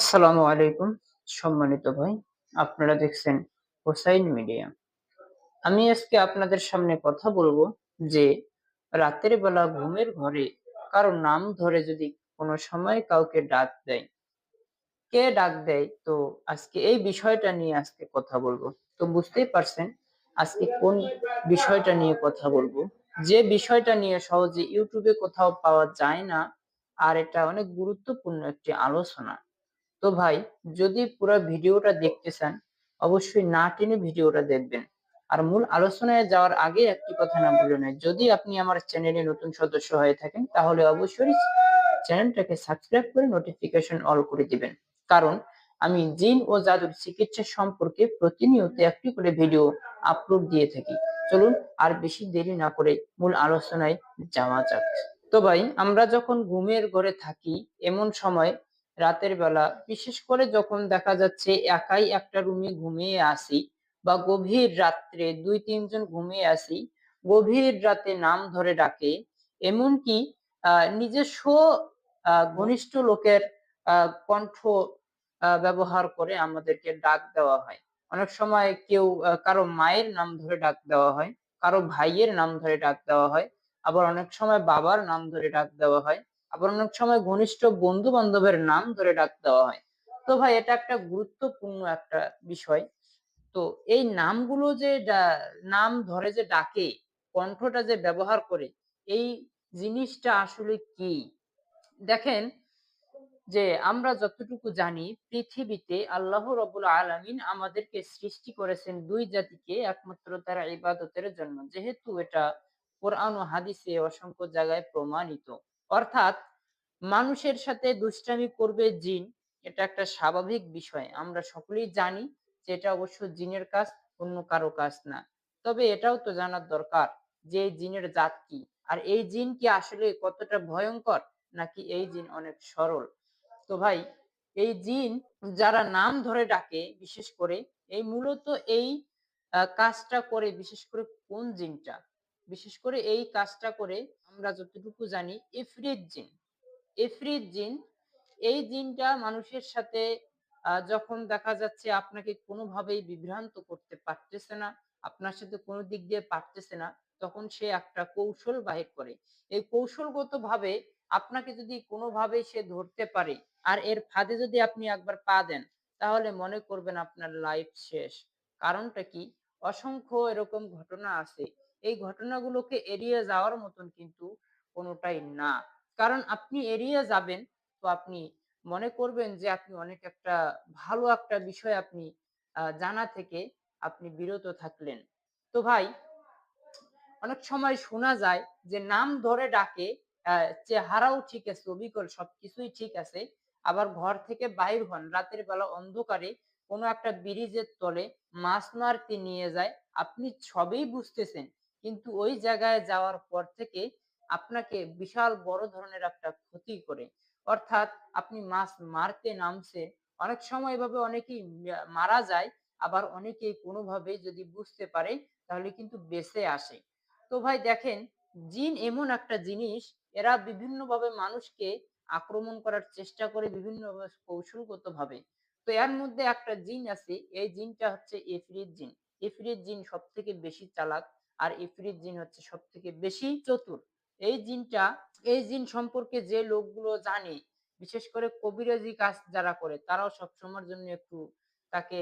আসসালামু আলাইকুম, সম্মানিত ভাই। আপনারা দেখছেন হোসাইন মিডিয়া। আমি আজকে আপনাদের সামনে কথা বলব যে, রাতের বেলা ঘুমের ঘরে কারও নাম ধরে যদি কোনো সময় কাউকে ডাক দেয়, কে ডাক দেয়? তো আজকে এই বিষয়টা নিয়ে আজকে কথা বলব। তো বুঝতেই পারছেন আজকে কোন বিষয়টা নিয়ে কথা বলব। যে বিষয়টা নিয়ে সহজে ইউটিউবে কোথাও পাওয়া যায় না, আর এটা অনেক গুরুত্বপূর্ণ একটি আলোচনা। তো ভাই, যদি পুরো ভিডিওটা দেখতে চান, অবশ্যই না টেনে ভিডিওটা দেখবেন। আর মূল আলোচনায় যাওয়ার আগে একটি কথা না বলে নয়, যদি আপনি আমার চ্যানেলে নতুন সদস্য হয়ে থাকেন, তাহলে অবশ্যই চ্যানেলটাকে সাবস্ক্রাইব করে নোটিফিকেশন অল করে দিবেন। কারণ, আমি জিন ও জাদুর চিকিৎসা সম্পর্কে প্রতিনিয়ত একটি করে ভিডিও আপলোড দিয়ে থাকি। চলুন, আর বেশি দেরি না করে মূল আলোচনায় যাওয়া যাক। তো ভাই, আমরা যখন ঘুমের ঘরে থাকি, এমন সময় রাতের বেলা। বিশেষ করে যখন দেখা যাচ্ছে একাই একটা রুমে ঘুমিয়ে আসি বা গভীর রাত্রে দুই, তিনজন ঘুমিয়ে আসি, গভীর রাতে নাম ধরে ডাকে। এমনকি নিজস্ব ঘনিষ্ঠ লোকের কণ্ঠ ব্যবহার করে আমাদেরকে ডাক দেওয়া হয়। অনেক সময় কেউ কারও মায়ের নাম ধরে ডাক দেওয়া হয়, কারও ভাইয়ের নাম ধরে ডাক দেওয়া হয়, আবার অনেক সময় বাবার নাম ধরে ডাক দেওয়া হয়। আবার অনেক সময় ঘনিষ্ঠ বন্ধু বান্ধবের নাম ধরে ডাক দেওয়া হয়। তো ভাই, এটা একটা গুরুত্বপূর্ণ একটা বিষয়। তো এই নামগুলো যে নাম ধরে যে ডাকে, কণ্ঠটা যে ব্যবহার করে, এই জিনিসটা আসলে কি? দেখেন যে আমরা যতটুকু জানি, পৃথিবীতে আল্লাহ রবুল আলামিন আমাদেরকে সৃষ্টি করেছেন দুই জাতিকে, একমাত্র তারা ইবাদতের জন্য। যেহেতু এটা কোরআন ও হাদিসে অসংখ্য জায়গায় প্রমাণিত। অর্থাৎ মানুষের সাথে দুষ্টামি করবে জিন, এটা একটা স্বাভাবিক বিষয়। আমরা সকলেই জানি যে এটা অবশ্য জিনের কাজ, অন্য কারও কাজ না। তবে এটাও তো জানার দরকার যে জিনের জাত কি? আর এই জিন কি আসলে কতটা ভয়ঙ্কর, নাকি এই জিন অনেক সরল? তো ভাই, এই জিন যারা নাম ধরে ডাকে, বিশেষ করে, এই মূলত এই কাজটা করে বিশেষ করে কোন জিনটা? বিশেষ করে এই কাজটা করে আমরা যতটুকু জানি ইফরিত জিন। ইফরিত জিন, এই জিনটা মানুষের সাথে যখন দেখা যাচ্ছে আপনাকে কোনোভাবেই বিভ্রান্ত করতে পারতেছে না, আপনার সাথে কোনো দিক দিয়ে পারতেছে না, তখন সে একটা কৌশল বাহির করে। এই কৌশলগত ভাবে আপনাকে যদি কোনোভাবে সে ধরতে পারে, আর এর ফাঁদে যদি আপনি একবার পা দেন, তাহলে মনে করবেন আপনার লাইফ শেষ। কারণটা কি? অসংখ্য এরকম ঘটনা আছে। এই ঘটনাগুলোকে এড়িয়ে যাওয়ার মতন কিন্তু কোনোটাই না। কারণ আপনি এড়িয়ে যাবেন তো আপনি মনে করবেন যে আপনি অনেক একটা ভালো একটা বিষয় আপনি জানা থেকে আপনি বিরত থাকলেন। তো ভাই, অনেক সময় শোনা যায় যে নাম ধরে ডাকে চেহারাও ঠিক আছে, অবিকল সবকিছুই ঠিক আছে, আবার ঘর থেকে বাইর হন, রাতের বেলা অন্ধকারে কোনো একটা ব্রিজের তলে মাছ মারতে নিয়ে যায়, আপনি সবই বুঝতেছেন। কিন্তু ওই জায়গায় যাওয়ার পর থেকে আপনাকে বিশাল বড় ধরনের একটা ক্ষতি করে। অর্থাৎ আপনি মাছ মারতে নামছেন, অনেক সময় এভাবে অনেকেই মারা যায়, আবার অনেকেই কোনোভাবেই যদি বুঝতে পারে, তাহলে কিন্তু বেঁচে আসে। তো ভাই দেখেন, জিন এমন একটা জিনিস, এরা বিভিন্ন ভাবে মানুষকে আক্রমণ করার চেষ্টা করে বিভিন্ন কৌশলগত ভাবে তো এর মধ্যে একটা জিন আছে, এই জিনটা হচ্ছে এফরিত জিন। এফরিত জিন সব থেকে বেশি চালাক। আর এফরিত জিন হচ্ছে সব থেকে বেশি চতুর। এই জিনটা, এই জিন সম্পর্কে যে লোকগুলো জানে, বিশেষ করে কবিরাজি কাজ যারা করে, তারাও সব সময়ের জন্য একটু তাকে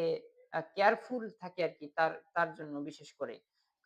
কেয়ারফুল থাকে আর কি তার তার জন্য বিশেষ করে।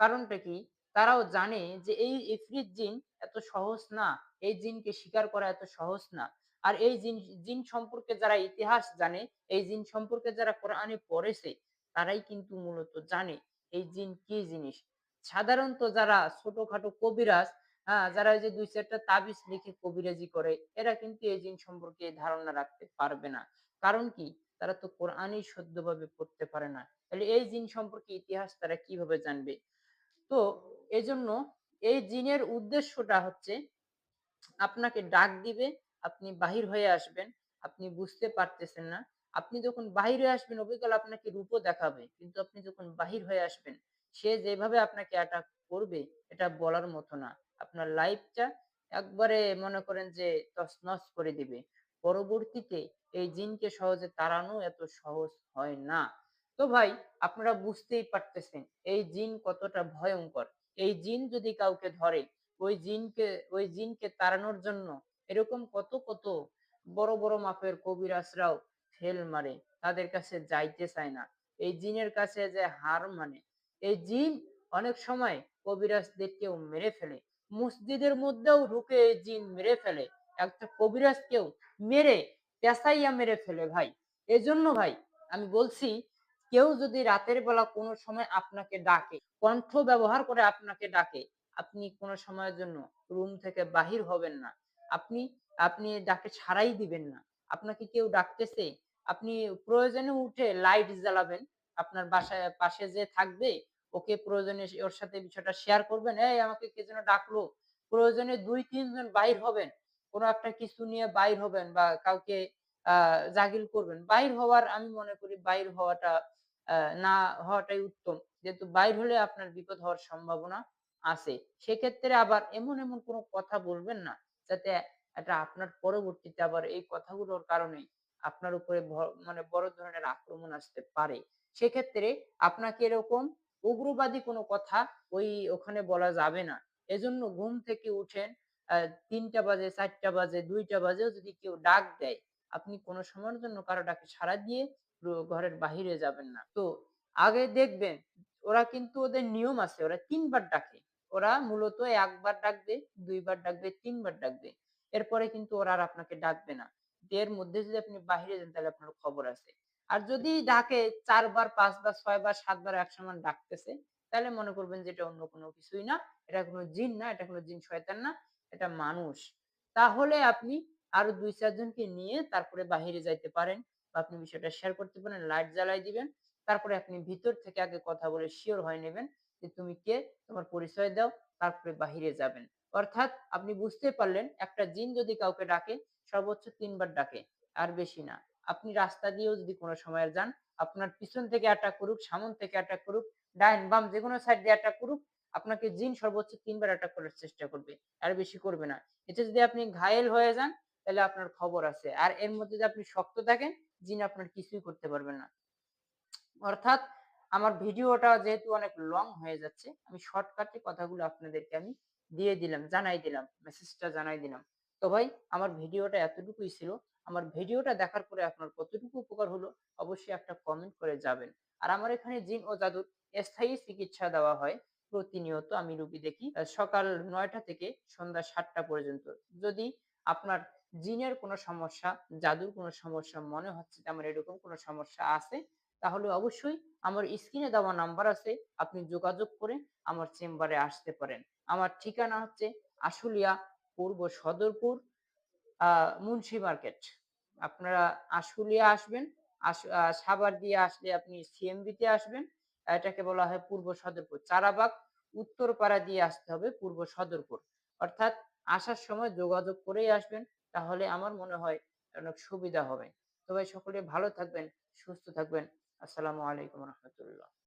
কারণটা কি? তারাও জানে যে এই ইফরিত জিন এত সহজ না, এই জিনকে শিকার করা এত সহজ না। আর এই জিন জিন সম্পর্কে যারা ইতিহাস জানে, এই জিন সম্পর্কে যারা কোরআনে পড়েছে, তারাই কিন্তু মূলত জানে এই জিন কি জিনিস। সাধারণত যারা ছোটখাটো কবিরাজ হ্যাঁ যারা ওই যে দুই চারটা তাবিজ লিখে কবিরাজি করে, এরা কিন্তু এই জিন সম্পর্কে ধারণা রাখতে পারবে না। কারণ কি? তারা তো কোরআনই শুদ্ধভাবে পড়তে পারে না। তাহলে এই জিন সম্পর্কে ইতিহাস তারা কীভাবে জানবে? তো এজন্য এই জিনের উদ্দেশ্যটা হচ্ছে, আপনাকে ডাক দিবে, আপনি বাহির হয়ে আসবেন, আপনি বুঝতে পারতেছেন না। আপনি যখন বাহির হয়ে আসবেন অবিকল আপনাকে রূপও দেখাবে, কিন্তু আপনি যখন বাহির হয়ে আসবেন সে যেভাবে আপনাকে অ্যাটাক করবে, এটা বলার মতো না। আপনার লাইফটা একবারে মনে করেন যে তছনছ করে দিবে। পরবর্তীতে এই জিনকে সহজে তাড়ানো এত সহজ হয় না। তো ভাই, আপনারা বুঝতেই পারতেছেন, এই জিন কতটা ভয়ঙ্কর। এই জিন যদি কাউকে ধরে, ওই জিনকে ওই জিনকে তাড়ানোর জন্য এরকম কত কত বড় বড় মাপের কবিরাজরাও ফেল মারে, তাদের কাছে যাইতে চায় না। এই জিনের কাছে যে হার মানে এই জিন অনেক সময় কবিরাজদেরকেও মেরে ফেলে। মসজিদের মধ্যেও ঢুকে এই জিন মেরে ফেলে। একটা কবিরাজকেও মেরে, পেঁচাইয়া মেরে ফেলে ভাই। এজন্য ভাই, আমি বলছি, কেউ যদি রাতের বেলা কোনো সময় আপনাকে ডাকে, কণ্ঠ ব্যবহার করে আপনাকে ডাকে, আপনি কোনো সময়ের জন্য রুম থেকে বাহির হবেন না। আপনি আপনি ডাকে ছাড়াই দিবেন না। আপনাকে কেউ ডাকতেছে, আপনি প্রয়োজনে উঠে লাইট জ্বালাবেন। আপনার বাসায়, পাশে যে থাকবে ওকে প্রয়োজনে ওর সাথে বিষয়টা শেয়ার করবেন। এই আমাকে কে যেন ডাকলো। প্রয়োজনে দুই তিনজন বাইর হবেন। কোনো একটা কিছু নিয়ে বাইর হবেন বা কাউকে আহ জাগিল করবেন। বাইর হওয়ার, আমি মনে করি বাইর হওয়াটা না হওয়াটাই উত্তম। যেহেতু বাইর হলে আপনার বিপদ হওয়ার সম্ভাবনা আছে। সেক্ষেত্রে আবার এমন এমন কোনো কথা বলবেন না, যাতে এটা আপনার পরবর্তীতে আবার এই কথাগুলোর কারণে আপনার উপরে মানে বড় ধরনের আক্রমণ আসতে পারে। সেক্ষেত্রে আপনাকে এরকম উগ্রবাদী কোনো কথা ওই ওখানে বলা যাবে না। এজন্য ঘুম থেকে উঠেন তিনটা বাজে, চারটা বাজে, দুইটা বাজেও যদি কেউ ডাক দেয়, আপনি কোনো সময়ের জন্য কারও ডাকে সাড়া দিয়ে ঘরের বাহিরে যাবেন না। তো আগে দেখবেন, ওরা কিন্তু ওদের নিয়ম আছে, ওরা তিনবার ডাকে। ওরা মূলত একবার ডাকবে, দুইবার ডাকবে, তিনবার ডাকবে। এরপরে কিন্তু ওরা আর আপনাকে ডাকবে না। এর মধ্যে যদি আপনি বাহিরে যান, তাহলে আপনার খবর আছে। আর যদি ডাকে চারবার, পাঁচবার, ছয়বার, সাতবার এক সমান ডাকতেছে, তাহলে মনে করবেন যে এটা অন্য কোনো কিছুই না। এটা কোনো জিন না, এটা কোনো জিন শয়তান না, এটা মানুষ। তাহলে আপনি আরও দুই চারজনকে নিয়ে তারপরে বাহিরে যাইতে পারেন বা আপনি বিষয়টা শেয়ার করতে পারেন লাইট জ্বালাই দিবেন। তারপরে আপনি ভিতর থেকে আগে কথা বলে শিওর হয়ে নেবেন যে তুমি কে, তোমার পরিচয় দাও, তারপরে বাহিরে যাবেন। অর্থাৎ আপনি বুঝতে পারলেন একটা জিন যদি কাউকে ডাকে, সর্বোচ্চ তিনবার ডাকে, আর বেশি না। আপনি রাস্তা দিয়েও যদি কোনো সময় যান, আপনার পিছন থেকে অ্যাটাক করুক, সামন থেকে অ্যাটাক করুক, ডাইন বাম যে কোনো সাইড দিয়ে অ্যাটাক করুক, আপনাকে জিন সর্বোচ্চ তিনবার অ্যাটাক করার চেষ্টা করবে। আর বেশি করবে না। এতে যদি আপনি ঘায়েল হয়ে যান, তাহলে আপনার খবর আছে। আর এর মধ্যে যদি আপনি শক্ত থাকেন, জিন আপনার কিছুই করতে পারবেন না। অর্থাৎ আমার ভিডিওটা যেহেতু অনেক লং হয়ে যাচ্ছে, আমি শর্টকাটে কথাগুলো আপনাদেরকে আমি দিয়ে দিলাম, জানাই দিলাম মেসেজটা জানাই দিলাম। তো ভাই, আমার ভিডিওটা এতটুকুই ছিল। আমার ভিডিওটা দেখার পরে আপনার কতটুকু উপকার হলো, অবশ্যই একটা কমেন্ট করে যাবেন। আর আমার এখানে জিন ও জাদুর স্থায়ী চিকিৎসা দেওয়া হয়। প্রতিনিয়ত আমি রুগী দেখি সকাল নয়টা থেকে সন্ধ্যা সাতটা পর্যন্ত। যদি আপনার জিনের কোনো সমস্যা, জাদুর কোনো সমস্যা মনে হচ্ছে আমার এরকম কোনো সমস্যা আছে, তাহলে অবশ্যই আমার স্ক্রিনে দেওয়া নাম্বার আছে, আপনি যোগাযোগ করে আমার চেম্বারে আসতে পারেন। আমার ঠিকানা হচ্ছে আশুলিয়া পূর্ব সদরপুর মুন্সি মার্কেট। আপনারা আশুলিয়া আসবেন। সাভার দিয়ে আসলে আপনি সিএমবিতে আসবেন। এটাকে বলা হয় পূর্ব সদরপুর। চারাবাগ, উত্তরপাড়া দিয়ে আসতে হবে পূর্ব সদরপুর। অর্থাৎ আসার সময় যোগাযোগ করেই আসবেন, তাহলে আমার মনে হয় অনেক সুবিধা হবে। ভাই, সকলে ভালো থাকবেন, সুস্থ থাকবেন। আসসালামু আলাইকুম রহমতুল্লাহ।